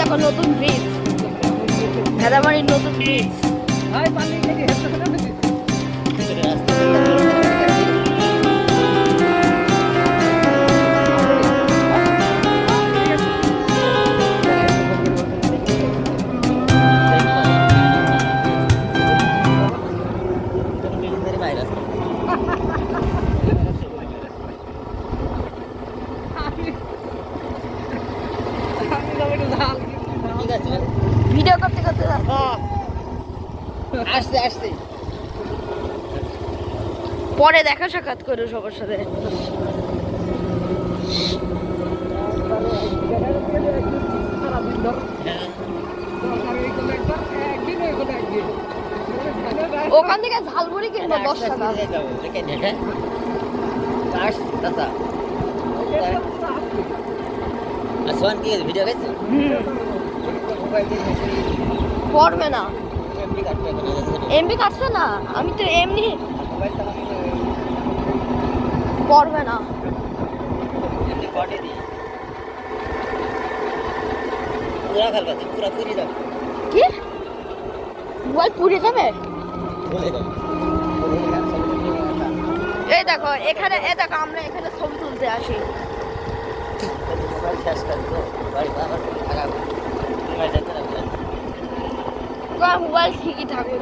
দেখো নতুন ব্রিজ ভেদামারির নতুন ব্রিজ ভিডিও করতে করতে। আসতে আসতে পরে দেখা সাক্ষাৎ করো সবার সাথে। ওখান থেকে ঝালমুড়ি কিনবো দশ টাকা আসমান কি ভিডিও গেছে পড়বে না। এমবি কাটছে না। আমি তো এমনি পড়বে না। কি? মোবাইল পুড়ে যাবে? এই দেখো এখানে এ দেখো আমরা এখানে ছবি তুলতে আসি। তোমার মোবাইল ঠিকই থাকবে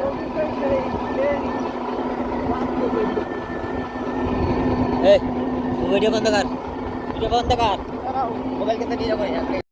ভিডিও বন্ধ কর। ভিডিও বন্ধ কর। মোবাইল কিন্তু নিয়ে যাব